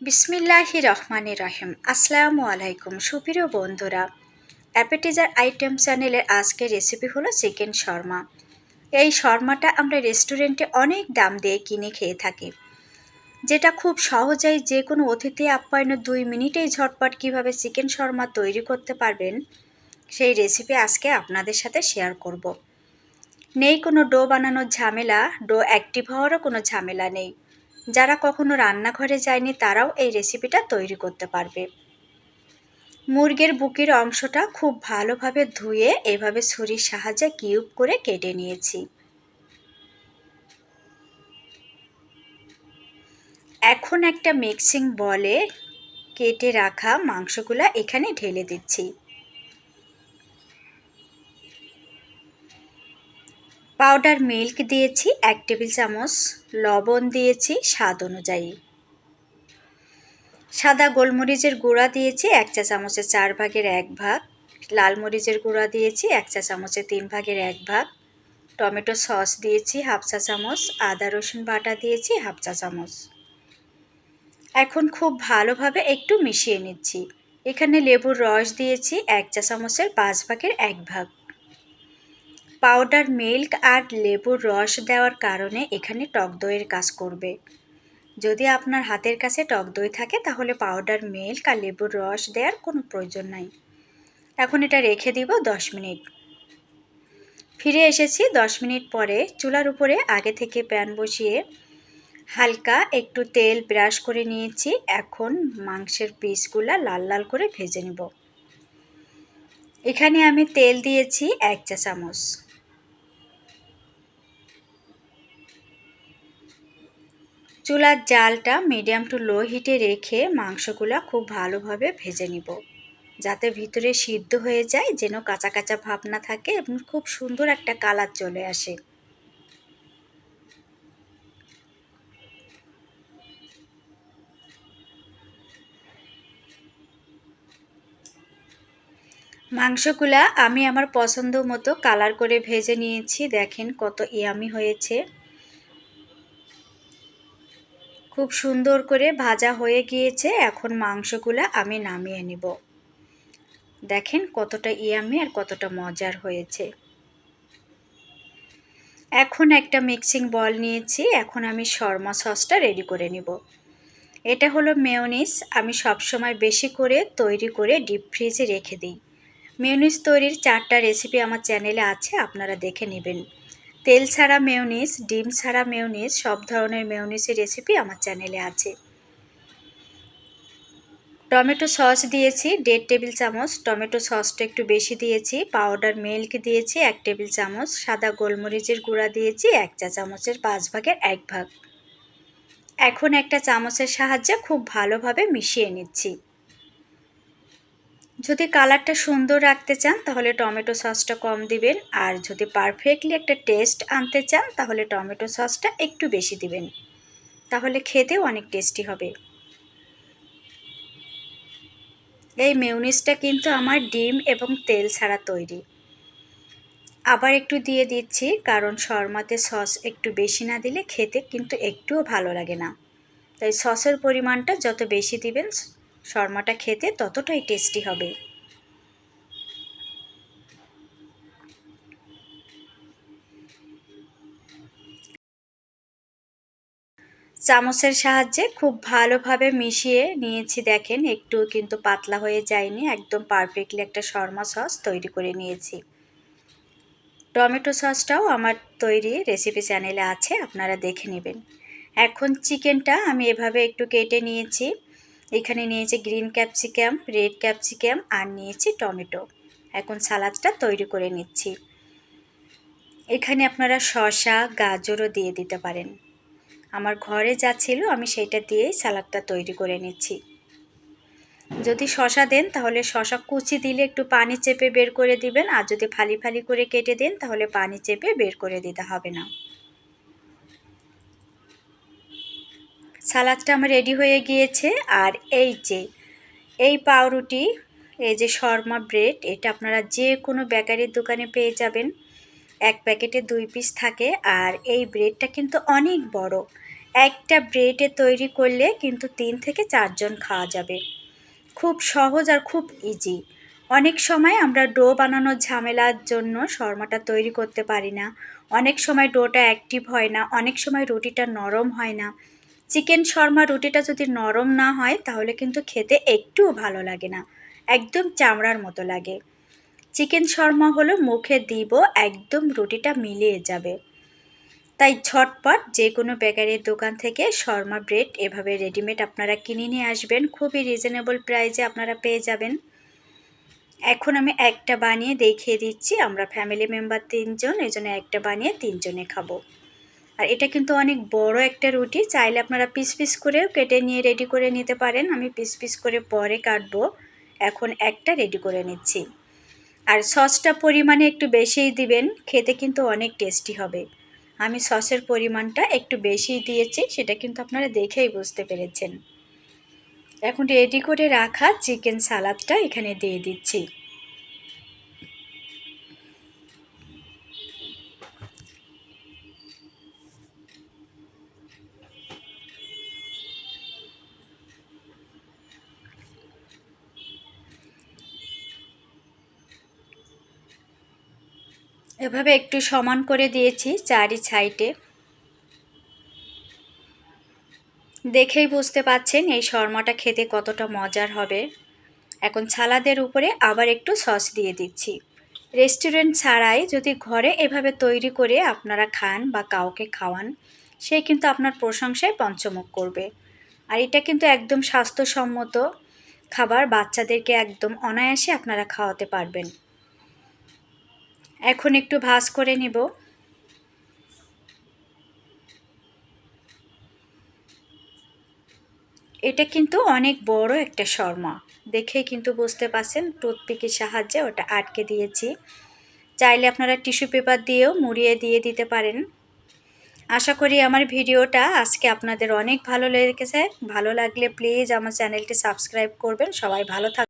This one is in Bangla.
বিসমিল্লাহি রহমানি রহিম। আসসালামু আলাইকুম সুপ্রিয় বন্ধুরা। অ্যাপেটিজার আইটেম চ্যানেলের আজকের রেসিপি হলো চিকেন শর্মা। এই শর্মাটা আমরা রেস্টুরেন্টে অনেক দাম দিয়ে কিনে খেয়ে থাকি। যেটা খুব সহজেই যে কোনো অতিথি আপ্যায়নের দুই মিনিটেই ঝটপট কীভাবে চিকেন শর্মা তৈরি করতে পারবেন, সেই রেসিপি আজকে আপনাদের সাথে শেয়ার করব। নেই কোনো ডো বানানোর ঝামেলা, ডো অ্যাক্টিভ হওয়ারও কোনো ঝামেলা নেই। যারা কখনো রান্নাঘরে যায়নি তারাও এই রেসিপিটা তৈরি করতে পারবে। মুরগির বুকের অংশটা খুব ভালোভাবে ধুয়ে এভাবে ছুরির সাহায্যে কিউব করে কেটে নিয়েছি। এখন একটা মিক্সিং বলে কেটে রাখা মাংসগুলা এখানে ঢেলে দিচ্ছি। পাউডার মিল্ক দিয়েছি, এক টেবিল চামচ লবণ দিয়েছি, স্বাদ অনুযায়ী। সাদা গোলমরিচের গুঁড়া দিয়েছি, এক চা চামচের চার ভাগের এক ভাগ। লাল মরিচের গুঁড়া দিয়েছি, এক চা চামচের তিন ভাগের এক ভাগ। টমেটো সস দিয়েছি, হাফ চা চামচ। আদা রসুন বাটা দিয়েছি, হাফ চা চামচ। এখন খুব ভালোভাবে একটু মিশিয়ে নিচ্ছি। এখানে লেবুর রস দিয়েছি, এক চা চামচের পাঁচ ভাগের এক ভাগ। পাউডার, মিল্ক আর লেবুর রস দেওয়ার কারণে এখানে টক দইয়ের কাজ করবে। যদি আপনার হাতের কাছে টক দই থাকে, তাহলে পাউডার, মিল্ক আর লেবুর রস দেওয়ার কোনো প্রয়োজন নাই। এখন এটা রেখে দিব দশ মিনিট। ফিরে এসেছি দশ মিনিট পরে চুলার উপরে। আগে থেকে প্যান বসিয়ে হালকা একটু তেল ব্রাশ করে নিয়েছি। এখন মাংসের পিসগুলা লাল লাল করে ভেজে নেব। এখানে আমি তেল দিয়েছি এক চা চামচ। চুলার জালটা মিডিয়াম টু লো হিটে রেখে মাংসগুলো খুব ভালোভাবে ভেজে নিব। যাতে ভিতরে সিদ্ধ হয়ে যায়, যেন কাঁচা কাঁচা ভাব না থাকে এবং খুব সুন্দর একটা কালার চলে আসে। মাংসগুলা আমি আমার পছন্দ মতো কালার করে ভেজে নিয়েছি। দেখেন কত ইয়ামি হয়েছে। খুব সুন্দর করে ভাজা হয়ে গিয়েছে। এখন মাংসগুলো আমি নামিয়ে নিব। দেখেন কতটা ইয়ামি আর কতটা মজার হয়েছে। এখন একটা মিক্সিং বল নিয়েছি। এখন আমি শর্মা সসটা রেডি করে নিব। এটা হলো মেয়নিস। আমি সবসময় বেশি করে তৈরি করে ডিপ ফ্রিজে রেখে দিই। মেয়নিস তৈরির চারটা রেসিপি আমার চ্যানেলে আছে, আপনারা দেখে নেবেন। তেল ছাড়া মেয়নিস ডিম ছাড়া মেয়নিস সব ধরনের মেয়নিসের রেসিপি আমার চ্যানেলে আছে। টমেটো সস দিয়েছি, দেড় টেবিল চামচ। টমেটো সসটা একটু বেশি দিয়েছি, পাউডার, মিল্ক দিয়েছি, এক টেবিল চামচ। সাদা গোলমরিচের গুঁড়া দিয়েছি, এক চা চামচের পাঁচ ভাগের এক ভাগ। এখন একটা চামচের সাহায্যে খুব ভালোভাবে মিশিয়ে নিচ্ছি। যদি কালারটা সুন্দর রাখতে চান, তাহলে টমেটো সসটা কম দিবেন। আর যদি পারফেক্টলি একটা টেস্ট আনতে চান, তাহলে টমেটো সসটা একটু বেশি দিবেন। তাহলে খেতেও অনেক টেস্টি হবে। এই মেউনিসটা কিন্তু আমার ডিম এবং তেল ছাড়া তৈরি। আবার একটু দিয়ে দিচ্ছি, কারণ শর্মাতে সস একটু বেশি না দিলে খেতে কিন্তু একটুও ভালো লাগে না। তাই সসের পরিমাণটা যত বেশি দিবেন শর্মাটা খেতে ততটাই টেস্টি হবে। চামচের সাহায্যে খুব ভালোভাবে মিশিয়ে নিয়েছি দেখেন, একটু কিন্তু পাতলা হয়ে যায়নি, একদম পারফেক্টলি একটা শর্মা সস তৈরি করে নিয়েছি। টমেটো সসটাও আমার তৈরি রেসিপি চ্যানেলে আছে, আপনারা দেখে নেবেন। এখন চিকেনটা আমি এভাবে একটু কেটে নিয়েছি। এখানে নিয়েছি গ্রিন ক্যাপসিকাম, রেড ক্যাপসিকাম আর নিয়েছি টমেটো। এখন সালাদটা তৈরি করে নিচ্ছি। এখানে আপনারা শসা, গাজরও দিয়ে দিতে পারেন। আমার ঘরে যা ছিল আমি সেইটা দিয়েই সালাদটা তৈরি করে নিচ্ছি। যদি শশা দেন তাহলে শশা কুচি দিলে একটু পানি চেপে বের করে দিবেন, আর যদি ফালি ফালি করে কেটে দেন তাহলে পানি চেপে বের করে দিতে হবে না। সালাদটা আমার রেডি হয়ে গিয়েছে। আর এই যে, এই পাউরুটি, এই যে শর্মা ব্রেড, এটা আপনারা যে কোনো বেকারির দোকানে পেয়ে যাবেন। এক প্যাকেটে দুই পিস থাকে। আর এই ব্রেডটা কিন্তু অনেক বড়। একটা ব্রেডে তৈরি করলে কিন্তু তিন থেকে চারজন খাওয়া যাবে। খুব সহজ আর খুব ইজি অনেক সময় আমরা ডো বানানোর ঝামেলার জন্য শর্মাটা তৈরি করতে পারি না। অনেক সময় ডোটা অ্যাক্টিভ হয় না। অনেক সময় রুটিটা নরম হয় না। চিকেন শর্মা রুটিটা যদি নরম না হয়, তাহলে কিন্তু খেতে একটুও ভালো লাগে না। একদম চামড়ার মতো লাগে। চিকেন শর্মা হলো মুখে দিব, একদম রুটিটা মিলিয়ে যাবে। তাই ঝটপট যে কোনো বেকারির দোকান থেকে শর্মা ব্রেড এভাবে রেডিমেড আপনারা কিনে নিয়ে আসবেন। খুবই রিজনেবল প্রাইসে আপনারা পেয়ে যাবেন। এখন আমি একটা বানিয়ে দেখিয়ে দিচ্ছি। আমরা ফ্যামিলি মেম্বার তিনজন এই জন্য একটা বানিয়ে তিনজনে খাব। আর এটা কিন্তু অনেক বড় একটা রুটি। চাইলে আপনারা পিস পিস করেও কেটে নিয়ে রেডি করে নিতে পারেন। আমি পিস পিস করে পরে কাটবো। এখন একটা রেডি করে নিচ্ছি। আর সসটা পরিমাণে একটু বেশিই দিবেন, খেতে কিন্তু অনেক টেস্টি হবে। আমি সসের পরিমাণটা একটু বেশিই দিয়েছি, সেটা কিন্তু আপনারা দেখেই বুঝতে পেরেছেন। এখন রেডি করে রাখা চিকেন সালাদটা এখানে দিয়ে দিচ্ছি। এভাবে একটু সমান করে দিয়েছি চারি সাইডে। দেখেই বুঝতে পাচ্ছেন এই শর্মাটা খেতে কতটা মজার হবে। এখন ছালাদের উপরে আবার একটু সস দিয়ে দিচ্ছি। রেস্টুরেন্ট ছাড়াই যদি ঘরে এভাবে তৈরি করে আপনারা খান বা কাউকে খাওয়ান, সে কিন্তু আপনার প্রশংসায় পঞ্চমুখ করবে। আর এটা কিন্তু একদম স্বাস্থ্যসম্মত খাবার, বাচ্চাদেরকে একদম অনায়াসে আপনারা খাওয়াতে পারবেন। এখন একটু ভাজ করে নিব। এটা কিন্তু অনেক বড় একটা শর্মা। দেখেই কিন্তু বুঝতে পারছেন টুথপিকের সাহায্যে ওটা আটকে দিয়েছি। চাইলে আপনারা টিস্যু পেপার দিয়েও মুড়িয়ে দিয়ে দিতে পারেন। আশা করি আমার ভিডিওটা আজকে আপনাদের অনেক ভালো লেগেছে। ভালো লাগলে প্লিজ আমার চ্যানেলটি সাবস্ক্রাইব করবেন। সবাই ভালো থাক